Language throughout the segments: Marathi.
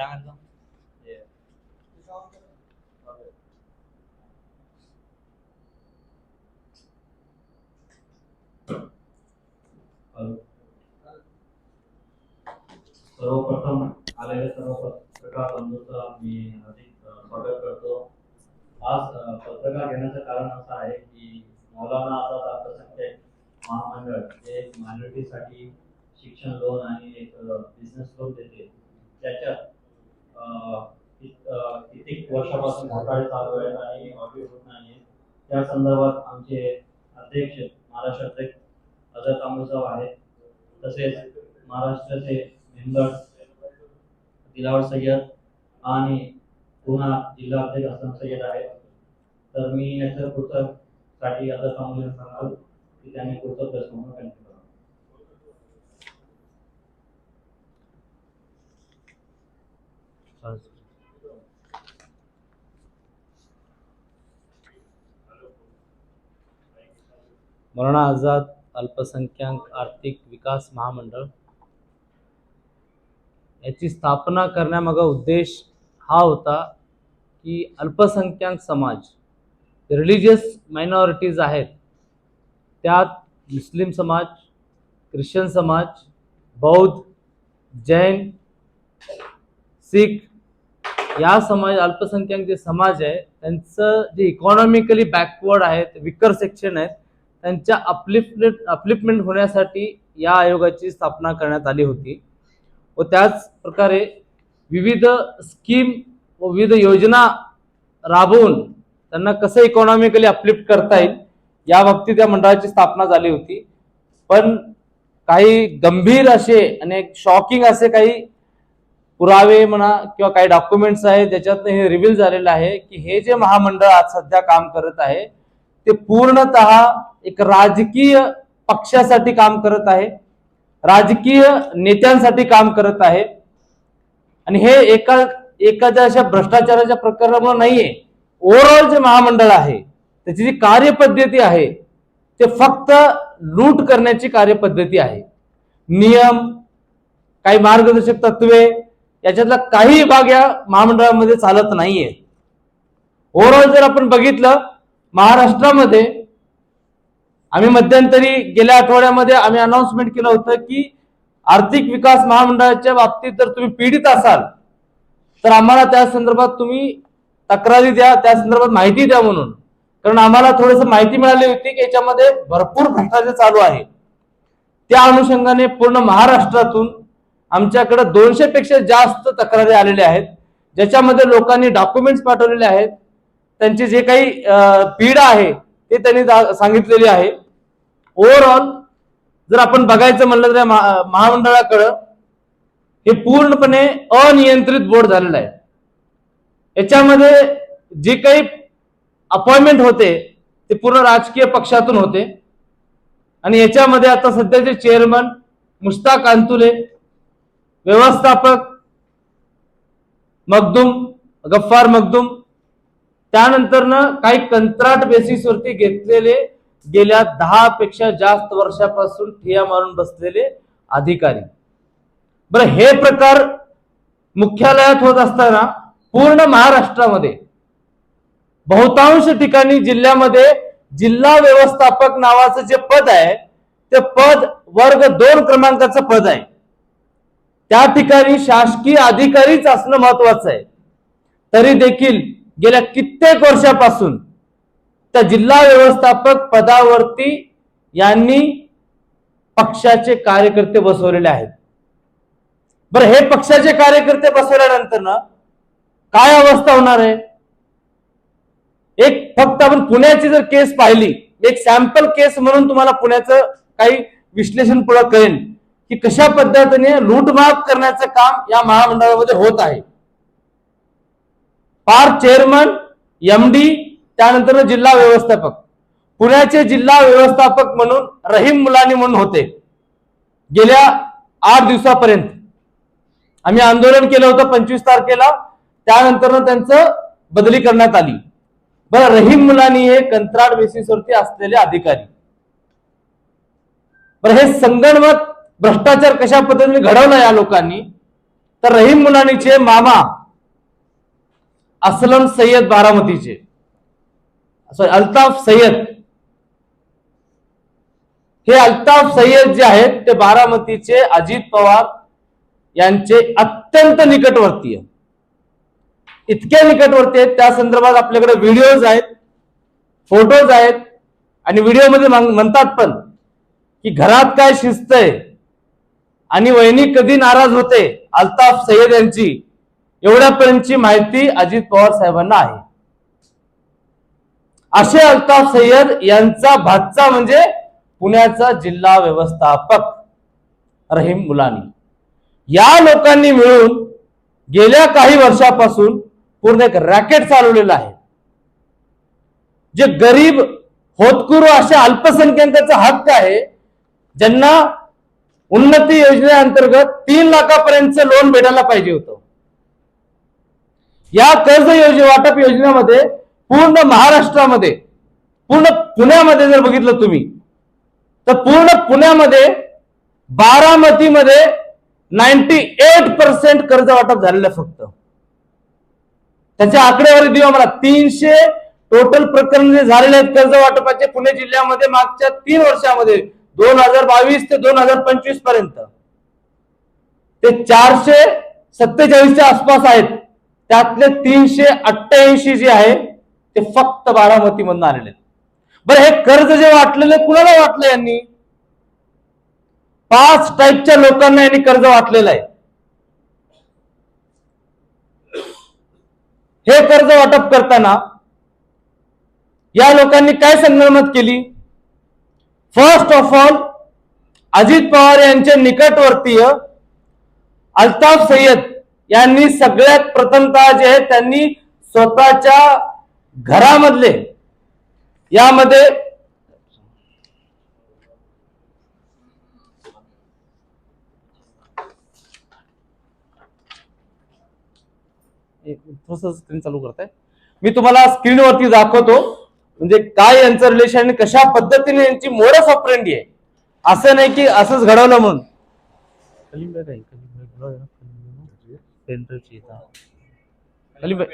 jangan dong. Iya. सर्वप्रथम आलेल्या सर्व पत्रकार बंधूंचा मी हार्दिक स्वागत करतो आज पत्रकार घेण्याचं कारण असं आहे की मौलाना आझाद अर्थसंख्यक महामंडळ हे मायनॉरिटीसाठी शिक्षण लोन आणि एक बिझनेस लोन देते त्याच्यात कित्येक वर्षापासून घोटाळे चालू आहेत आणि ऑडिओ होत नाही त्या संदर्भात आमचे अध्यक्ष महाराष्ट्र अध्यक्ष अजय तांबुसाव आहेत. तसेच महाराष्ट्राचे मेंबर दिलावर सय्यद आणि पुन्हा जिल्हा अध्यक्ष हसन सय्यद आहेत. तर मी याच्या पुस्तकसाठी अजय तांबुले सांगतो की त्यांनी पुस्तक प्रश्न म्हणून मौलाना आझाद अल्पसंख्याक आर्थिक विकास महामंडळ. याची स्थापना करण्यामागा उद्देश हा होता की अल्पसंख्याक समाज रिलिजियस मायनॉरिटीज आहेत त्यात मुस्लिम समाज ख्रिश्चन समाज बौद्ध जैन सिख या समाज अल्पसंख्याक जे समाज आहे त्यांचं जे इकॉनॉमिकली बॅकवर्ड आहेत विकर सेक्शन आहेत त्यांच्या अपलिफ्ट अपलिफ्टमेंट होण्यासाठी या आयोगाची स्थापना करण्यात आली होती. व त्याच प्रकारे विविध स्कीम व विविध योजना राबवून त्यांना कसं इकॉनॉमिकली अपलिफ्ट करता येईल या बाबतीत या मंडळाची स्थापना झाली होती. पण काही गंभीर असे आणि शॉकिंग असे काही पुरावे म्हणा किंवा काही डॉक्युमेंट्स आहेत ज्याच्यातनं हे रिव्हील झालेलं आहे की हे जे महामंडळ आज सध्या काम करत आहे ते पूर्णतः एक राजकीय पक्षासाठी काम करत आहे राजकीय नेत्यांसाठी काम करत आहे. आणि हे एका एखाद्या अशा भ्रष्टाचाराच्या प्रकरणामुळे नाहीये. ओव्हरऑल जे महामंडळ आहे त्याची जी कार्यपद्धती आहे ते फक्त लूट करण्याची कार्यपद्धती आहे. नियम काही मार्गदर्शक तत्वे याच्यातला काही भाग या महामंडळामध्ये चालत नाहीये. ओव्हरऑल जर आपण बघितलं महाराष्ट्रामध्ये आम्ही मध्यंतरी गेल्या आठवड्यामध्ये आम्ही अनाऊन्समेंट केलं होतं की आर्थिक विकास महामंडळाच्या बाबतीत जर तुम्ही पीडित असाल तर आम्हाला त्या संदर्भात तुम्ही तक्रारी द्या त्या संदर्भात माहिती द्या म्हणून. कारण आम्हाला थोडस माहिती मिळाली होती की याच्यामध्ये भरपूर भ्रष्टाचार चालू आहे. त्या अनुषंगाने पूर्ण महाराष्ट्रातून आमच्याकडे दोनशे पेक्षा जास्त तक्रारी आलेल्या आहेत ज्याच्यामध्ये लोकांनी डॉक्युमेंट्स पाठवलेले आहेत. त्यांची जे काही पीडा आहे ते त्यांनी सांगितलेली आहे. ओव्हरऑल जर आपण बघायचं म्हणलं तर महामंडळाकडं हे पूर्णपणे अनियंत्रित बोर्ड झालेलं आहे. याच्यामध्ये जे काही अपॉइंटमेंट होते ते पूर्ण राजकीय पक्षातून होते. आणि याच्यामध्ये आता सध्याचे चेअरमन मुश्ताक अंतुले व्यवस्थापक मखदूम गफ्फार मखदूम त्यानंतरनं काही कंत्राट बेसिसवरती घेतलेले गेल्या दहा पेक्षा जास्त वर्षापासून ठिया मारून बसलेले अधिकारी. बरं हे प्रकार मुख्यालयात होत असताना पूर्ण महाराष्ट्रामध्ये बहुतांश ठिकाणी जिल्ह्यामध्ये जिल्हा व्यवस्थापक नावाचं जे पद आहे ते पद वर्ग दोन क्रमांकाचं पद आहे. त्या ठिकाणी शासकीय अधिकारीच असणं महत्वाचं आहे. तरी देखील गेल्या कित्येक वर्षापासून त्या जिल्हा व्यवस्थापक पदावरती यांनी पक्षाचे कार्यकर्ते बसवलेले आहेत. बरं हे पक्षाचे कार्यकर्ते बसवल्यानंतर ना काय अवस्था होणार आहे? एक फक्त आपण पुण्याची जर केस पाहिली एक सॅम्पल केस म्हणून तुम्हाला पुण्याचं काही विश्लेषण पुढे कळेल की कशा पद्धतीने लूटमाप करण्याचं काम या महामंडळामध्ये होत आहे. पार चेअरमन एमडी त्यानंतर जिल्हा व्यवस्थापक. पुण्याचे जिल्हा व्यवस्थापक म्हणून रहीम मुलानी म्हणून होते. गेल्या आठ दिवसापर्यंत. आम्ही आंदोलन केलं होतं पंचवीस तारखेला. त्यानंतर त्यांचं बदली करण्यात आली. बरं रहीम मुलानी हे कंत्राट बेसिसवरती असलेले अधिकारी. बरं हे संगणमत भ्रष्टाचार कशा पद्धतीने घडवला या लोकांनी? तर रहीम मुलानीचे मामा असलम सय्यद बारामतीचे. सॉरी अल्ताफ सय्यद. हे अल्ताफ सय्यद जे आहेत ते बारामतीचे अजित पवार यांचे अत्यंत निकटवर्तीय. इतके निकटवर्ती आहेत त्या संदर्भात आपल्याकडे व्हिडिओज आहेत फोटोज आहेत आणि व्हिडिओमध्ये म्हणतात पण की घरात काय शिस्त आहे आणि वहिनी कधी नाराज होते? अल्ताफ सय्यद यांची. एवढ्यापर्यंतची माहिती अजित पवार साहेबांना आहे. असे अल्ताफ सय्यद यांचा भातचा म्हणजे पुण्याचा जिल्हा व्यवस्थापक रहीम मुलानी. या लोकांनी मिळून गेल्या काही वर्षापासून पूर्ण एक रॅकेट चालवलेलं आहे. जे गरीब होतकुरू अशा अल्पसंख्याकांचा हक्क आहे ज्यांना उन्नती योजनेअंतर्गत तीन लाखापर्यंतचं लोन भेटायला पाहिजे होतं. या कर्ज योजना वाटप योजनेमध्ये पूर्ण महाराष्ट्रामध्ये पूर्ण पुण्यामध्ये जर बघितलं तुम्ही तर पूर्ण पुण्यामध्ये बारामतीमध्ये नाईन्टी एट पर्सेंट कर्ज वाटप झालेलं आहे फक्त. त्याच्या आकडेवारी देऊ आम्हाला तीनशे टोटल प्रकरण जे झालेले आहेत कर्ज वाटपाचे पुणे जिल्ह्यामध्ये मागच्या तीन वर्षामध्ये दोन हजार बावीस ते दोन हजार पंचवीसपर्यंत. ते चारशे सत्तेचाळीसच्या आसपास आहेत. त्यातले तीनशे अठ्ठ्याऐंशी जे आहे ते फक्त बारामती मधून आलेले बरं हे कर्ज जे वाटलेले कुणाला वाटलं यांनी? पाच टाईपच्या लोकांना यांनी कर्ज वाटलेलं आहे. हे कर्ज वाटप करताना या लोकांनी काय संगणमत केली? First of all Ajit Pawar यांचे निकटवर्तीय अल्ताफ सय्यद यांनी सगळ्यात प्रथमतः जे आहे त्यांनी स्वतःच्या घरामधले यामध्ये थोडस स्क्रीन चालू करताय. मी तुम्हाला स्क्रीनवरती दाखवतो म्हणजे काय यांचं रिलेशन आणि कशा पद्धतीने यांची मोरस ऑपरेंडी आहे. असं नाही की असंच घडवलं म्हणून. बॅग.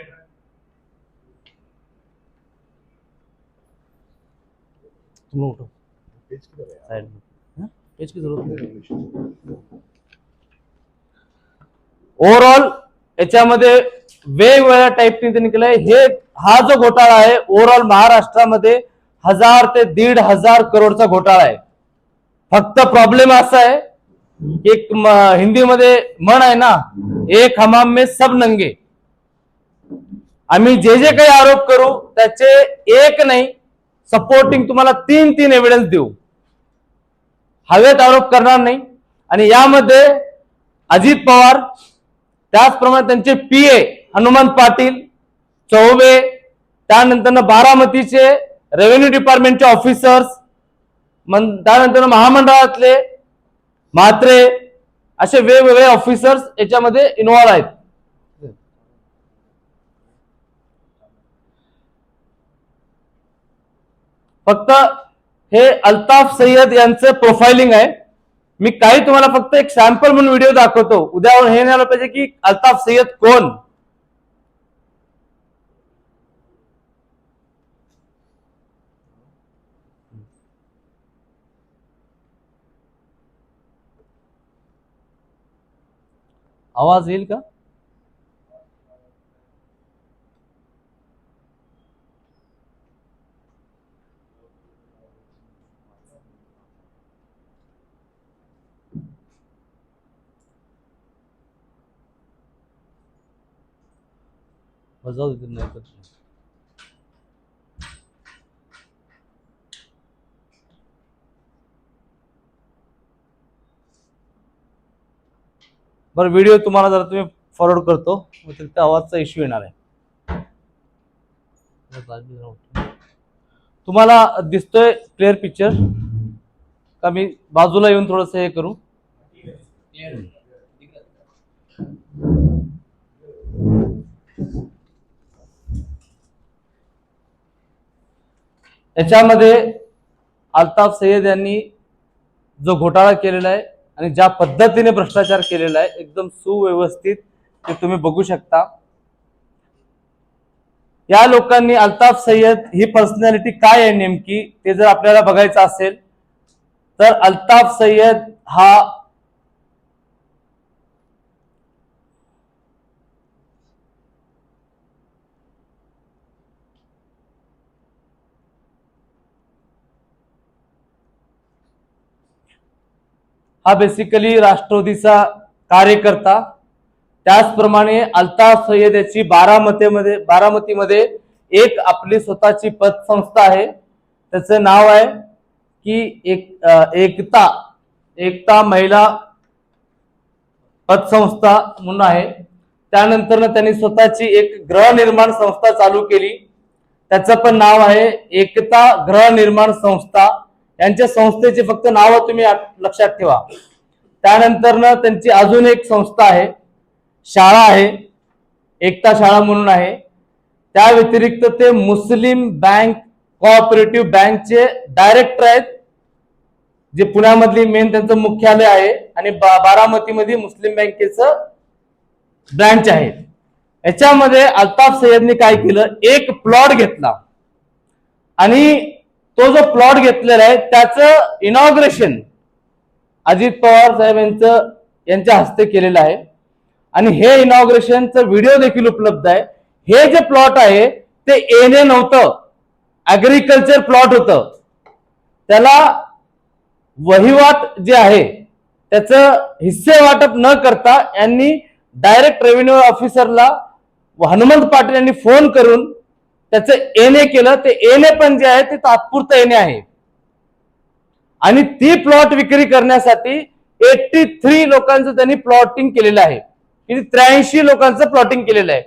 तुम लोग उठो। साइड में। हाँ? पेज की जरूरत ओव्हरऑल याच्यामध्ये वेगवेगळ्या टाईपने त्यांनी केलंय हे हा जो घोटाळा आहे ओव्हरऑल महाराष्ट्रामध्ये हजार ते दीड हजार करोडचा घोटाळा आहे. फक्त प्रॉब्लेम असा आहे एक हिंदीमध्ये म्हण आहे ना एक हमाम में सब नंगे. आम्ही जे जे काही आरोप करू त्याचे एक नाही सपोर्टिंग तुम्हाला तीन तीन एव्हिडन्स देऊ. हवेत आरोप करणार नाही. आणि यामध्ये अजित पवार त्याचप्रमाणे त्यांचे पी ए हनुमंत पाटील चौबे त्यानंतर बारामतीचे रेव्हेन्यू डिपार्टमेंटचे ऑफिसर्स त्यानंतर महामंडळातले म्हात्रे असे वेगवेगळे ऑफिसर्स याच्यामध्ये इन्व्हॉल्व आहेत. फक्त हे अल्ताफ सय्यद यांचं प्रोफाइलिंग आहे. मी काही तुम्हाला फक्त एक सॅम्पल म्हणून व्हिडिओ दाखवतो. उद्यावर हे नाही आलं पाहिजे की अल्ताफ सय्यद कोण? आवाज येईल का? जाऊ दे नाही बरं व्हिडिओ तुम्हाला जरा तुम्ही फॉरवर्ड करतो. मग आवाजचा इश्यू येणार आहे. तुम्हाला दिसतोय क्लिअर पिक्चर का मी बाजूला येऊन थोडस हे करू? याच्यामध्ये अल्ताफ सय्यद यांनी जो घोटाळा केलेला आहे आणि ज्या पद्धतीने भ्रष्टाचार केलेला आहे एकदम सुव्यवस्थित ते तुम्ही बघू शकता. या लोकांनी अल्ताफ सय्यद ही पर्सनॅलिटी काय आहे नेमकी ते जर आपल्याला बघायचं असेल तर अल्ताफ सय्यद हा हा बेसिकली राष्ट्रवादीचा कार्यकर्ता. त्याचप्रमाणे अल्ताफ सय्यद याची बारामतीमध्ये बारामतीमध्ये एक आपली स्वतःची पतसंस्था आहे. त्याचं नाव आहे की एक एकता एकता महिला पतसंस्था म्हणून आहे. त्यानंतर त्यांनी स्वतःची एक गृहनिर्माण संस्था चालू केली. त्याचं पण नाव आहे एकता गृहनिर्माण संस्था. यांच्या संस्थेचे फक्त नाव तुम्ही लक्षात ठेवा. त्यानंतर त्यांची अजून एक संस्था आहे. शाळा आहे. एकता शाळा म्हणून आहे. त्या व्यतिरिक्त ते मुस्लिम बँक कोऑपरेटिव्ह बँकचे डायरेक्टर आहेत. जे पुण्यामधली मेन त्यांचं मुख्यालय आहे आणि बा- बारामतीमध्ये मुस्लिम बँकेचं ब्रँच आहे. याच्यामध्ये अल्ताफ सय्यदने काय केलं? एक प्लॉट घेतला. आणि तो जो प्लॉट घेतलेला आहे त्याचं इनॉग्रेशन अजित पवार साहेब यांचं यांच्या हस्ते केलेलं आहे. आणि हे इनॉग्रेशनचं व्हिडिओ देखील उपलब्ध आहे. हे जे प्लॉट आहे ते एने नव्हतं. ऍग्रिकल्चर प्लॉट होतं. त्याला वहिवाट जे आहे त्याचं हिस्से वाटप न करता यांनी डायरेक्ट रेव्हेन्यू ऑफिसरला हनुमंत पाटील यांनी फोन करून त्याचं एने केलं ते एने पण जे आहे ते तात्पुरतं एने आहे. आणि ती प्लॉट विक्री करण्यासाठी एट्टी थ्री लोकांचं त्यांनी प्लॉटिंग केलेलं आहे. किती? त्र्याऐंशी लोकांचं प्लॉटिंग केलेलं आहे.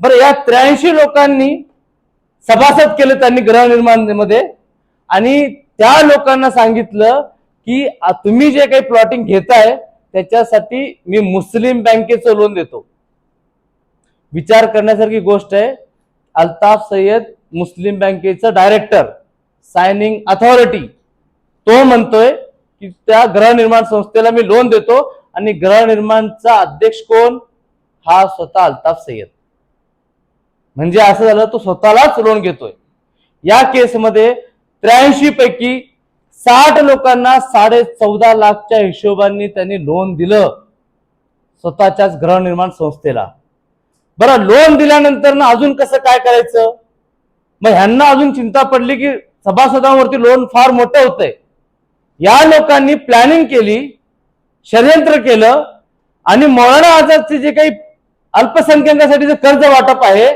बरं या त्र्याऐंशी लोकांनी सभासद केलं त्यांनी गृहनिर्माणमध्ये आणि त्या लोकांना सांगितलं की तुम्ही जे काही प्लॉटिंग घेताय त्याच्यासाठी मी मुस्लिम बँकेचं लोन देतो. विचार करण्यासारखी गोष्ट आहे. अल्ताफ सय्यद मुस्लिम बँकेचं डायरेक्टर सायनिंग अथॉरिटी तो म्हणतोय की त्या गृहनिर्माण संस्थेला मी लोन देतो आणि गृहनिर्माणचा अध्यक्ष कोण? हा स्वतः अल्ताफ सय्यद. म्हणजे असं झालं तो स्वतःलाच लोन घेतोय. या केसमध्ये त्र्याऐंशी पैकी साठ लोकांना साडे चौदा लाखच्या हिशोबाने त्यांनी लोन दिलं स्वतःच्याच गृहनिर्माण संस्थेला. बरं लोन दिल्यानंतर ना अजून कसं काय करायचं? मग ह्यांना अजून चिंता पडली की सभासदांवरती लोन फार मोठं होतंय. या लोकांनी प्लॅनिंग केली षडयंत्र केलं आणि मौलाना आझादचे जे काही अल्पसंख्याकासाठी जे कर्ज वाटप आहे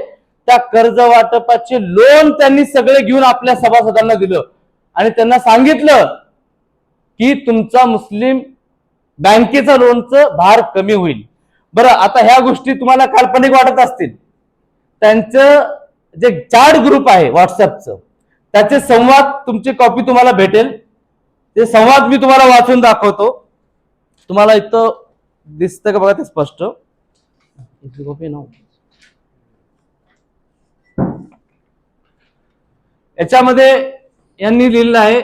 त्या कर्ज वाटपाचे लोन त्यांनी सगळे घेऊन आपल्या सभासदांना दिलं. आणि त्यांना सांगितलं की तुमचा मुस्लिम बँकेचा लोनचं भार कमी होईल. बरं आता ह्या गोष्टी तुम्हाला काल्पनिक वाटत असतील. त्यांचं जे चार्ट ग्रुप आहे व्हॉट्सअपचं त्याचे संवाद तुमची कॉपी तुम्हाला भेटेल. ते संवाद मी तुम्हाला वाचून दाखवतो. तुम्हाला इथं दिसतं का बघा ते स्पष्ट? इथली कॉपी ना. याच्यामध्ये यांनी लिहिलेलं आहे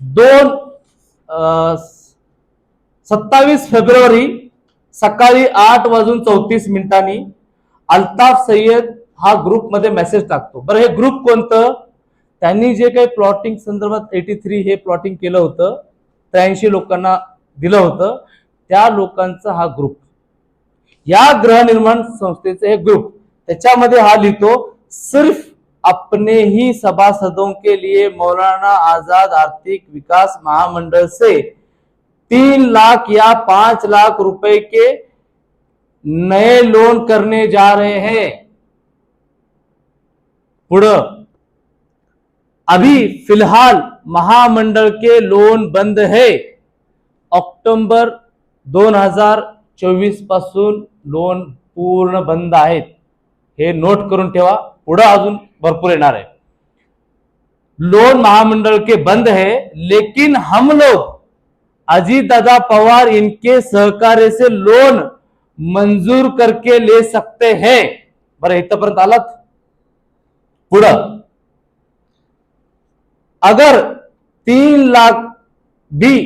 दोन सत्तावीस फेब्रुवारी सकाळी आठ वाजून चौतीस मिनिटांनी अल्ताफ सय्यद हा ग्रुपमध्ये मेसेज टाकतो. बरं हे ग्रुप कोणतं? त्यांनी जे काही प्लॉटिंग संदर्भात एटी थ्री हे प्लॉटिंग केलं होतं त्र्याऐंशी लोकांना दिलं होतं त्या लोकांचा हा ग्रुप या गृहनिर्माण संस्थेचे हे ग्रुप त्याच्यामध्ये हा लिहितो सिर्फ अपने ही सभासदों के लिए मौलाना आजाद आर्थिक विकास महामंडल से तीन लाख या पाँच लाख रुपए के नए लोन करने जा रहे हैं। पुढं, अभी फ़िलहाल महामंडल के लोन बंद है। ऑक्टोबर दोन हज़ार चोवीस पासून लोन पूर्ण बंद आहेत। हे नोट करून ठेवा अजून भरपूर येणार आहे. लोन महामंडल के बंद है, लेकिन हम लोग अजीत दादा पवार इनके सहकार्य से लोन मंजूर करके ले सकते हैं। बरं इथपर्यंत आलात पुढं अगर तीन लाख भी,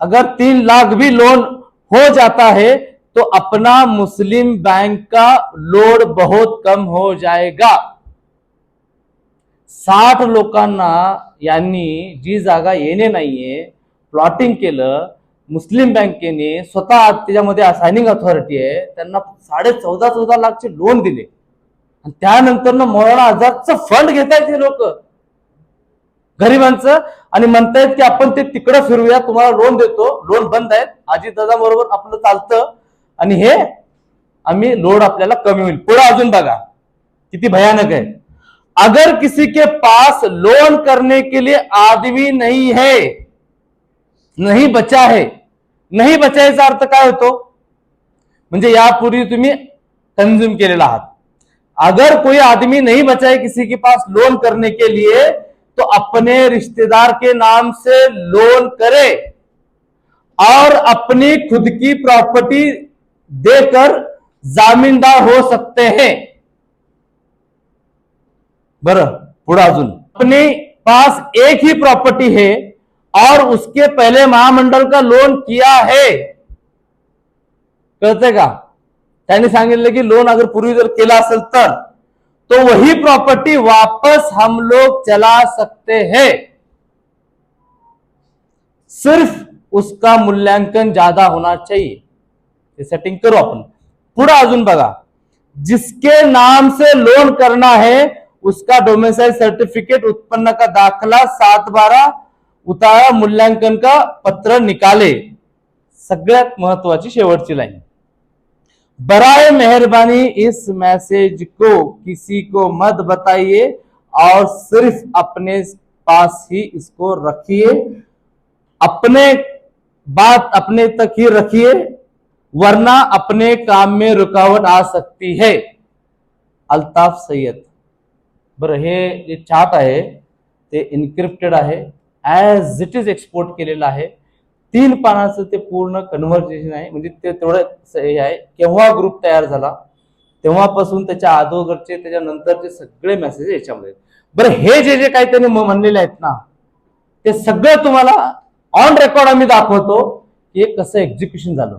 अगर तीन लाख भी लोन हो जाता है तो अपना मुस्लिम बैंक का लोड बहुत कम हो जाएगा। साठ लोकांना यांनी जी जागा येणे नाहीये प्लॉटिंग केलं मुस्लिम बँकेने स्वतः त्याच्यामध्ये सायनिंग अथॉरिटी आहे त्यांना साडे चौदा चौदा लाखचे लोन दिले. आणि त्यानंतर ना मौलाना आझादचं फंड घेतायत हे लोक. गरिबांचं. आणि म्हणतायत की आपण ते तिकडं फिरूया तुम्हाला लोन देतो. लोन बंद आहेत. आजी दादा बरोबर आपलं चालतं. आणि हे आम्ही लोड आपल्याला कमी होईल. पुढे अजून बघा. किती भयानक आहे. अगर किसी के पास लोन करने के लिए आदमी नहीं है, नहीं बचा है, नाही बचायचा अर्थ काय होतो म्हणजे यापूर्वी तुम्ही कंझ्युम केलेला आहात अगर कोई आदमी नहीं बचा है किसी के पास लोन करने के लिए तो अपने रिश्तेदार के नाम से लोन करे और अपनी खुद की प्रॉपर्टी देकर जामीनदार हो सकते हैं। बर, पुढे अजून. अपने पास एक ही प्रॉपर्टी है और उसके पहले महामंडल का लोन किया है। कळतंय का? त्यांनी की लोन अगर पूर्वी जर तर तो वही प्रॉपर्टी वापस हम लोग चला सकते हैं। सिर्फ़ उसका मूल्यांकन ज़्यादा होना चाहिए। ते सेटिंग करू आपण पुढे अजून बघा। जिसके नाम से लोन करना है उसका डोमेसाइल सर्टिफिकेट उत्पन्न का दाखला सात बारा उतारा, मूल्यांकन का पत्र निकाले। सगळ्यात महत्वाची शेवटची लाईन. बराए मेहरबानी इस मैसेज को, किसी को मत बताइए और सिर्फ़ अपने पास ही इसको रखिए। अपने बात अपने तक ही रखिए, वरना अपने काम में रुकावट आ सकती है। अल्ताफ सय्यद बरं हे जे चार्ट आहे ते इन्क्रिप्टेड आहे. ॲज इट इज एक्सपोर्ट केलेलं आहे. तीन पानाचं ते पूर्ण कन्व्हर्सेशन आहे. म्हणजे ते तेवढं हे आहे. केव्हा ग्रुप तयार झाला? तेव्हापासून त्याच्या अगोदरचे त्याच्यानंतरचे सगळे मेसेज याच्यामध्ये. बरं हे जे जे काही त्यांनी म्हणलेले आहेत ना ते सगळं तुम्हाला ऑन रेकॉर्ड आम्ही दाखवतो की कसं एक्झिक्युशन झालं.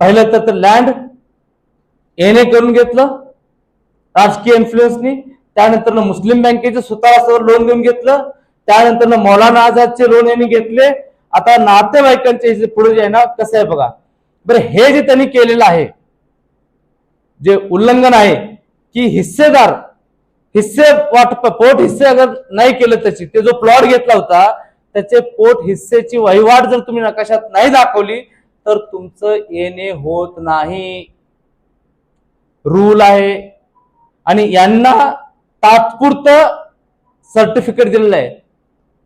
पहिलं तर लँड एने करून घेतलं राजकीय इन्फ्लुएन्सनी त्यानंतर मुस्लिम बँकेचे स्वतः लोन घेऊन घेतलं. त्यानंतर मौलाना आझादचे लोन यांनी घेतले. आता नातेवाईकांचे पुढे जे आहे ना कसं आहे बघा. बरं हे जे त्यांनी केलेलं आहे जे उल्लंघन आहे की हिस्सेदार हिस्से वाटप पोट हिस्से अगर नाही केलं त्याची ते जो प्लॉट घेतला होता त्याचे पोट हिस्सेची वहिवाट जर तुम्ही नकाशात नाही दाखवली तर तुमचं येणे होत नाही. रूल आहे. आणि यांना तात्पुरतं सर्टिफिकेट दिलेलं आहे.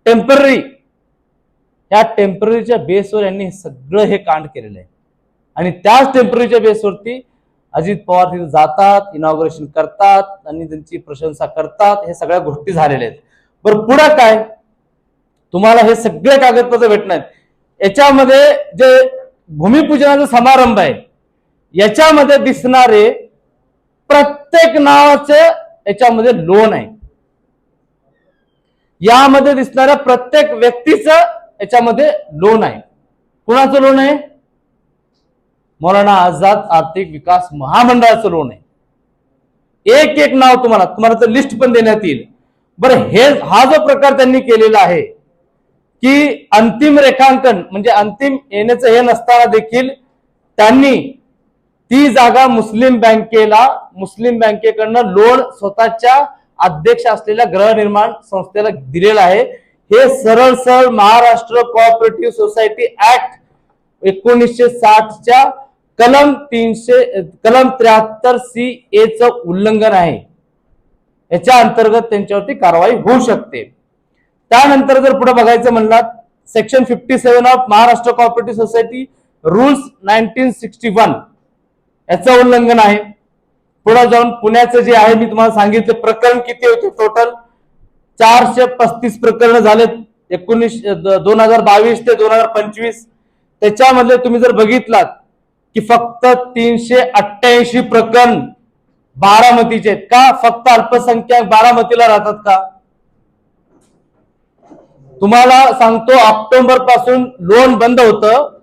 टेंपररी या टेम्पररीच्या बेसवर यांनी हे सगळं हे कांड केलेलं आहे. आणि त्याच टेम्पररीच्या बेसवरती अजित पवार तिथे जातात इनॉग्रेशन करतात आणि त्यांची प्रशंसा करतात हे सगळ्या गोष्टी झालेल्या आहेत. बरं पुढं काय? तुम्हाला हे सगळे कागदपत्र भेटणार याच्यामध्ये जे भूमिपूजनाचा समारंभ आहे याच्यामध्ये दिसणारे प्रत्येक नावाचं याच्यामध्ये लोन आहे. यामध्ये दिसणाऱ्या प्रत्येक व्यक्तीचं याच्यामध्ये लोन आहे. कुणाचं लोन आहे? मौलाना आझाद आर्थिक विकास महामंडळाचं लोन आहे. एक एक नाव तुम्हाला तुम्हाला तर लिस्ट पण देण्यात येईल. बरं हे हा जो प्रकार त्यांनी केलेला आहे की अंतिम रेखांकन म्हणजे अंतिम येण्याचं हे नसताना देखील त्यांनी ती जागा मुस्लिम बँकेला मुस्लिम बँकेकडनं लोन स्वतःच्या अध्यक्ष असलेल्या गृहनिर्माण संस्थेला दिलेलं आहे. हे सरळ सरळ महाराष्ट्र कोऑपरेटिव्ह सोसायटी ऍक्ट एकोणीसशे साठच्या कलम तीनशे कलम त्र्याहत्तर सी ए च उल्लंघन आहे. याच्या अंतर्गत त्यांच्यावरती कारवाई होऊ शकते. त्यानंतर जर पुढे बघायचं म्हणलात section fifty seven of Maharashtra cooperative society rules nineteen sixty one याचं उल्लंघन आहे. पुढे जाऊन पुण्याचं जे आहे मी तुम्हाला सांगितलं प्रकरण किती होते टोटल चारशे पस्तीस प्रकरण झालेत. एकोणीस दोन हजार बावीस ते दोन हजार पंचवीस. त्याच्यामधले तुम्ही जर बघितलात की फक्त तीनशे अठ्ठ्याऐंशी प्रकरण बारामतीचे आहेत. का? फक्त अल्पसंख्याक बारामतीला राहतात का? तुम्हाला सांगतो ऑक्टोबरपासून लोन बंद होतं.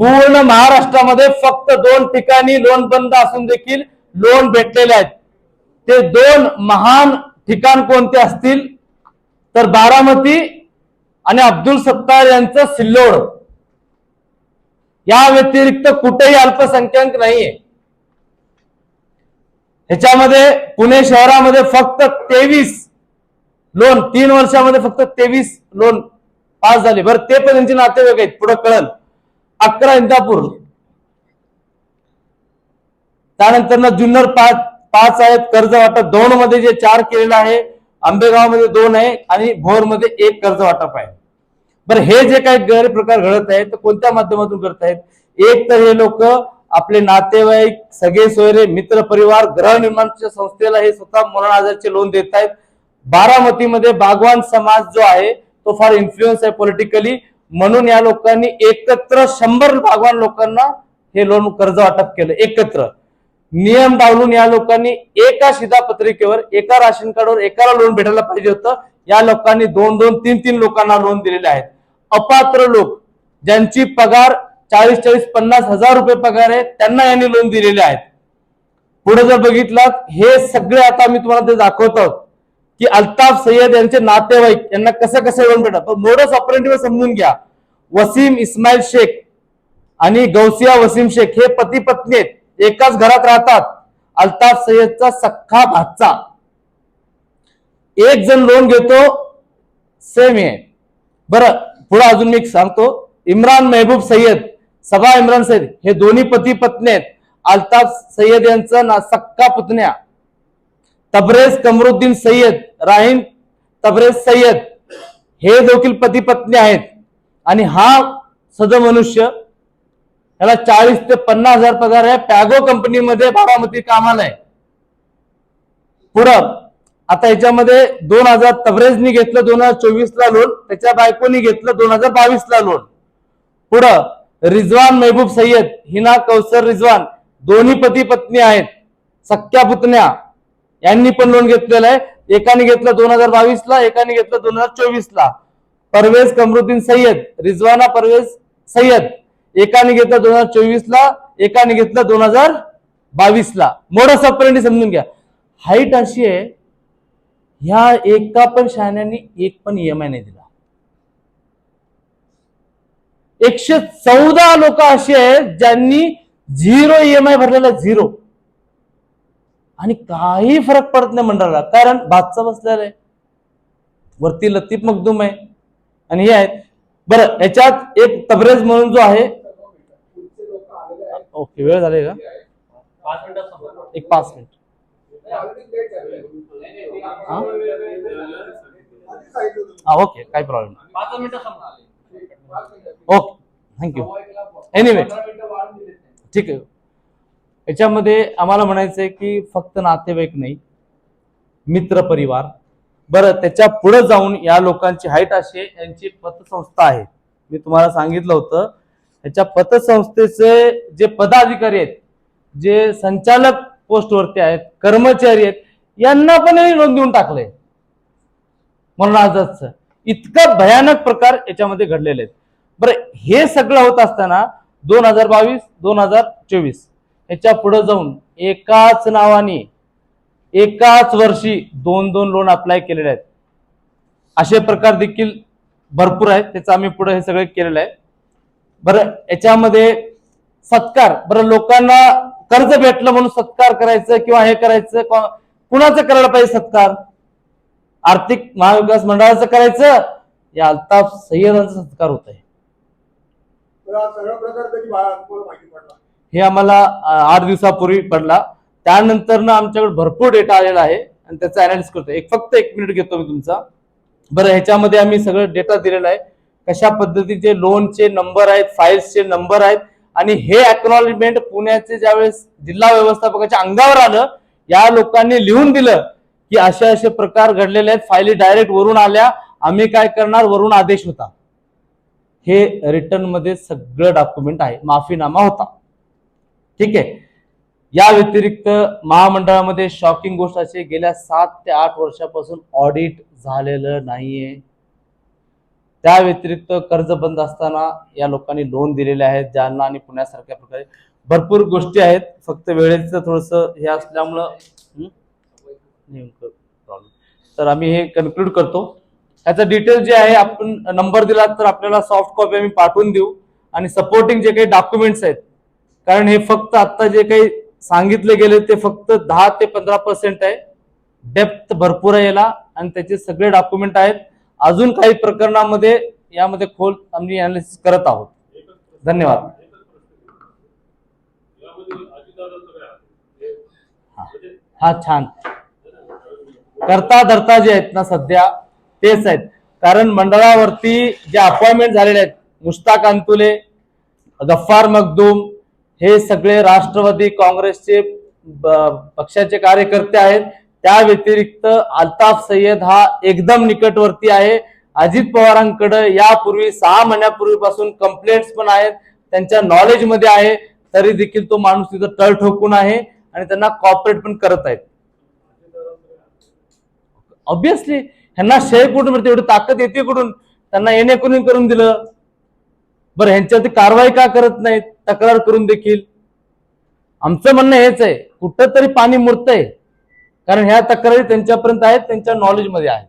पूर्ण महाराष्ट्रामध्ये फक्त दोन ठिकाणी लोन बंद असून देखील लोन भेटलेले आहेत. ते दोन महान ठिकाण कोणते असतील? तर बारामती आणि अब्दुल सत्तार यांचं सिल्लोड. या व्यतिरिक्त कुठेही अल्पसंख्याक नाहीये. ह्याच्यामध्ये पुणे शहरामध्ये फक्त तेवीस लोन तीन वर्षामध्ये फक्त तेवीस लोन पास झाले. बरं ते पण त्यांचे नातेवाईक आहेत पुढे कळल. अकरा इंदापूर. त्यानंतर जुन्नर पाच पाच आहेत कर्ज वाटप दोन मध्ये जे चार केलेलं आहे आंबेगावमध्ये दोन आहे आणि भोरमध्ये एक कर्ज वाटप आहे. बरं हे जे काही गैरप्रकार घडत आहेत तर कोणत्या माध्यमातून करत आहेत? एक तर हे लोक आपले नातेवाईक सगळे सोयरे मित्र परिवार गृहनिर्माणच्या संस्थेला हे स्वतः मरण आजारचे लोन देत आहेत. बारामतीमध्ये बागवान समाज जो आहे तो फार इन्फ्लुएन्स आहे पॉलिटिकली म्हणून या लोकांनी एकत्र शंभर भागवान लोकांना हे लोन कर्ज वाटप केलं एकत्र. नियम डावलून या लोकांनी एका शिधापत्रिकेवर एका राशन कार्डवर एकाला लोन भेटायला पाहिजे होतं. या लोकांनी दोन दोन तीन तीन लोकांना लोन दिलेले आहेत. अपात्र लोक ज्यांची पगार चाळीस चाळीस पन्नास हजार रुपये पगार आहे त्यांना यांनी लोन दिलेले आहेत. पुढे जर बघितलं हे सगळे आता मी तुम्हाला ते दाखवत आहोत. की अल्ताफ सय्यद यांचे नातेवाईक यांना कसं कसं लोन भेटत मोडस ऑपरेटिव्ह समजून घ्या. वसीम इस्माईल शेख आणि गौसिया वसीम शेख हे पती पत्नी आहेत. एकाच घरात राहतात. अल्ताफ सय्यदचा सख्खा भाचा. एक जण लोन घेतो सेम आहे बरं पुढे अजून मी सांगतो. इम्रान मेहबूब सय्यद सबा इम्रान सय्यद हे दोन्ही पती पत्नी आहेत. अल्ताफ सय्यद यांचं ना सख्खा पुतण्या. तबरेज कमरुद्दीन सय्यद राहीम तबरेज सय्यद हे देखील पती पत्नी आहेत. आणि हा सद मनुष्य याला चाळीस ते पन्नास हजार पगार आहे. पॅगो कंपनीमध्ये बारामती कामाला आहे. पुढं आता याच्यामध्ये दोन हजार तबरेजनी घेतलं दोन हजार चोवीस ला लोन त्याच्या बायकोनी घेतलं दोन हजार बावीस ला लोन. पुढं रिजवान मेहबूब सय्यद हिना कौसर रिजवान दोन्ही पती पत्नी आहेत. सख्या पुतण्या यांनी पण लोन घेतलेलं आहे. एकाने घेतलं दोन हजार बावीस ला एकाने घेतलं दोन हजार चोवीस ला. परवेज कमरुद्दीन सय्यद रिजवाना परवेज सय्यद. एकाने घेतलं दोन हजार चोवीस ला एकाने घेतलं दोन हजार बावीस ला. मोडस ऑपरेंडी समजून घ्या. हाईट अशी आहे ह्या एका पण शहाण्याने एक पण ईएमआय नाही दिला. एकशे चौदा लोक असे आहेत ज्यांनी झिरो ईएमआय भरलेला आहे, झिरो आणि काही फरक पडत नाही मंडळाला. कारण भातचा बसलेला आहे. वरती लतीफ मखदूम आहे. आणि हे आहेत. बरं याच्यात एक तबरेज म्हणून जो आहे. ओके वेळ झाले का? एक पाच मिनिट. हा? हा ओके काही प्रॉब्लेम ओके थँक्यू एनिवे ठीक आहे. याच्यामध्ये आम्हाला म्हणायचं आहे की फक्त नातेवाईक नाही मित्र परिवार बरं त्याच्या पुढे जाऊन या लोकांची हाईट अशी यांची पतसंस्था आहे. मी तुम्हाला सांगितलं होतं याच्या पतसंस्थेचे जे पदाधिकारी आहेत जे संचालक पोस्टवरती आहेत कर्मचारी आहेत यांना पण नोंदवून देऊन टाकलंय. म्हणून आजच इतका भयानक प्रकार याच्यामध्ये घडलेले आहेत. बरं हे सगळं होत असताना दोन हजार बावीस दोन हजार चोवीस याच्यापुढे जाऊन एकाच नावाने एकाच वर्षी दोन दोन लोन अप्लाय केलेले आहेत. असे प्रकार देखील भरपूर आहेत त्याचं आम्ही पुढे हे सगळं केलेलं आहे. बरं याच्यामध्ये सत्कार बरं लोकांना कर्ज भेटलं म्हणून सत्कार करायचं किंवा हे करायचं कुणाचं करायला पाहिजे सत्कार? आर्थिक महाविकास मंडळाचं करायचं या अल्ताफ सय्यदांचा सत्कार होत आहे हे आम्हाला आठ दिवसापूर्वी पडला. त्यानंतर ना आमच्याकडे भरपूर डेटा आलेला आहे आणि त्याचा अनालिसिस करतो एक फक्त एक मिनिट घेतो मी तुमचा. बरं ह्याच्यामध्ये आम्ही सगळं डेटा दिलेला आहे. कशा पद्धतीचे लोनचे नंबर आहेत फाईल्सचे नंबर आहेत आणि हे अक्नॉलेजमेंट पुण्याचे ज्यावेळेस जिल्हा व्यवस्थापकाच्या अंगावर आलं या लोकांनी लिहून दिलं की असे असे प्रकार घडलेले आहेत. फायली डायरेक्ट वरून आल्या. आम्ही काय करणार? वरून आदेश होता. हे रिटर्नमध्ये सगळं डॉक्युमेंट आहे. माफीनामा होता. ठीक आहे. या व्यतिरिक्त महामंडळामध्ये शॉकिंग गोष्ट अशी गेल्या सात ते आठ वर्षापासून ऑडिट झालेलं नाहीये. त्या व्यतिरिक्त कर्ज बंद असताना या लोकांनी लोन दिलेले आहेत जालना आणि पुण्यासारख्या प्रकारे भरपूर गोष्टी आहेत. फक्त वेळेचं थोडस हे असल्यामुळं तर आम्ही हे कन्क्लूड करतो. ह्याचं डिटेल जे आहे आपण नंबर दिला तर आपल्याला सॉफ्ट कॉपी आम्ही पाठवून देऊ. आणि सपोर्टिंग जे काही डॉक्युमेंट्स आहेत कारण हे फक्त आता जे काही सांगितले गेले ते फक्त दहा ते पंधरा पर्सेंट आहे. डेप्थ भरपूर आहे याला आणि त्याचे सगळे डॉक्युमेंट आहेत. अजून काही प्रकरणामध्ये यामध्ये खोल आम्ही अनालिसिस करत आहोत. धन्यवाद. हा. छान. करता धरता जे आहेत ना सध्या तेच आहेत. कारण मंडळावरती जे अपॉइंटमेंट झालेले आहेत मुश्ताक अंतुले गफ्फार मखदूम हे सगळे राष्ट्रवादी काँग्रेसचे पक्षाचे कार्यकर्ते आहेत. त्या व्यतिरिक्त अल्ताफ सय्यद हा एकदम निकटवर्ती आहे. अजित पवारांकडे यापूर्वी सहा महिन्यापूर्वीपासून कंप्लेंट्स पण आहेत. त्यांच्या नॉलेजमध्ये आहे. तरी देखील तो माणूस तिथं तळ ठोकून आहे आणि त्यांना कॉपरेट पण करत आहेत. ऑब्विसली ह्यांना शेय कुठून मिळते? एवढी ताकद येते कुठून? त्यांना येणे कोणी करून दिलं? बरं ह्यांच्यावरती कारवाई का करत नाहीत? तक्रार करून देखील? आमचं म्हणणं हेच आहे कुठं तरी पाणी मुरतंय. कारण ह्या तक्रारी त्यांच्यापर्यंत आहेत त्यांच्या नॉलेजमध्ये आहेत.